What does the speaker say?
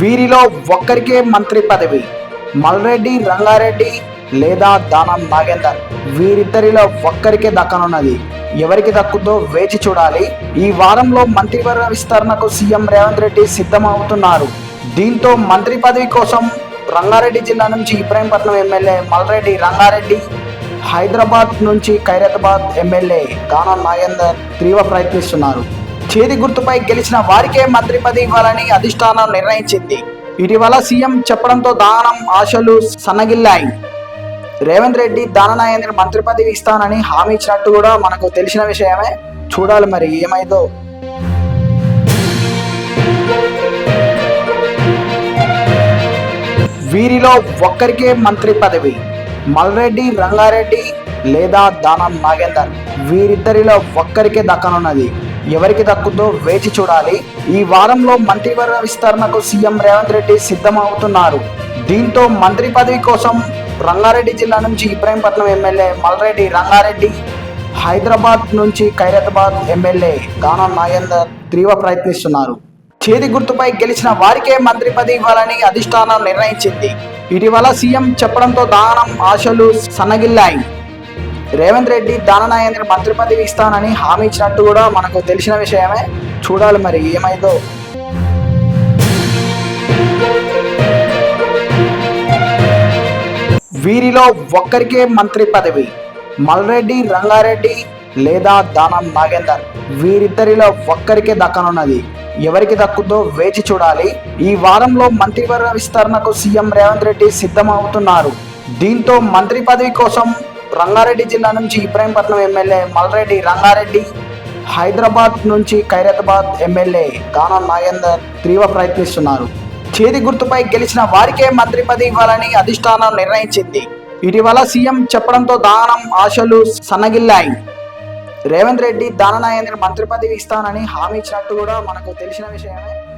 వీరిలో ఒక్కరికే మంత్రి పదవి మల్రెడ్డి రంగారెడ్డి లేదా దానం నాగేందర్. వీరిద్దరిలో ఒక్కరికే దక్కనున్నది. ఎవరికి దక్కుతో వేచి చూడాలి. ఈ వారంలో మంత్రివర్గ విస్తరణకు సీఎం రేవంత్ రెడ్డి సిద్ధమవుతున్నారు. దీంతో మంత్రి పదవి కోసం రంగారెడ్డి జిల్లా నుంచి ఇబ్రాహీంపట్నం ఎమ్మెల్యే మల్రెడ్డి రంగారెడ్డి హైదరాబాద్ నుంచి ఖైరతాబాద్ ఎమ్మెల్యే దానం నాగేందర్ తీవ్ర ప్రయత్నిస్తున్నారు. చేతి గుర్తుపై గెలిచిన వారికే మంత్రి పదవి ఇవ్వాలని అధిష్టానం నిర్ణయించింది. ఇటీవల సీఎం చెప్పడంతో దానం ఆశలు సన్నగిల్లాయి. రేవంత్ రెడ్డి దాననాయంద్ర మంత్రి పదవి ఇస్తానని హామీ ఇచ్చినట్టు కూడా మనకు తెలిసిన విషయమే. చూడాలి మరి ఏమైందో. వీరిలో ఒక్కరికే మంత్రి పదవి. మల్రెడ్డి రంగారెడ్డి లేదా దానం నాగేందర్. వీరిద్దరిలో ఒక్కరికే దక్కనున్నది. ఎవరికి దక్కుతో వేచి చూడాలి. ఈ వారంలో మంత్రివర్గ విస్తరణకు సీఎం రేవంత్ రెడ్డి సిద్ధమవుతున్నారు. దీంతో మంత్రి పదవి కోసం రంగారెడ్డి జిల్లా నుంచి ఇబ్రాహీంపట్నం ఎమ్మెల్యే మల్రెడ్డి రంగారెడ్డి హైదరాబాద్ నుంచి ఖైరతాబాద్ ఎమ్మెల్యే దానం నాగేందర్ తీవ్ర ప్రయత్నిస్తున్నారు. చేతి గుర్తుపై గెలిచిన వారికే మంత్రి పదవి ఇవ్వాలని అధిష్టానం నిర్ణయించింది. ఇటీవల సీఎం చెప్పడంతో దానం ఆశలు సన్నగిల్లాయి. రేవంత్ రెడ్డి దాననాయంద్ర మంత్రి పదవి ఇస్తానని హామీ ఇచ్చినట్టు కూడా మనకు తెలిసిన విషయమే. చూడాలి మరి ఏమైందో. వీరిలో ఒక్కరికే మంత్రి పదవి. మల్రెడ్డి రంగారెడ్డి లేదా దానం నాగేందర్. వీరిద్దరిలో ఒక్కరికే దక్కనున్నది. ఎవరికి దక్కుతో వేచి చూడాలి. ఈ వారంలో మంత్రివర్గ విస్తరణకు సీఎం రేవంత్ రెడ్డి సిద్ధమవుతున్నారు. దీంతో మంత్రి పదవి కోసం రంగారెడ్డి జిల్లా నుంచి ఇబ్రాహీంపట్నం ఎమ్మెల్యే మల్రెడ్డి రంగారెడ్డి హైదరాబాద్ నుంచి ఖైరతాబాద్ ఎమ్మెల్యే దానం నాగేందర్ తీవ్ర ప్రయత్నిస్తున్నారు. చేతి గుర్తుపై గెలిచిన వారికే మంత్రి పదవి ఇవ్వాలని అధిష్టానం నిర్ణయించింది. ఇటీవల సీఎం చెప్పడంతో దానం ఆశలు సన్నగిల్లాయి. రేవంత్ రెడ్డి దాననాయంద్ర మంత్రి పదవి ఇస్తానని హామీ ఇచ్చినట్టు కూడా మనకు తెలిసిన విషయమే.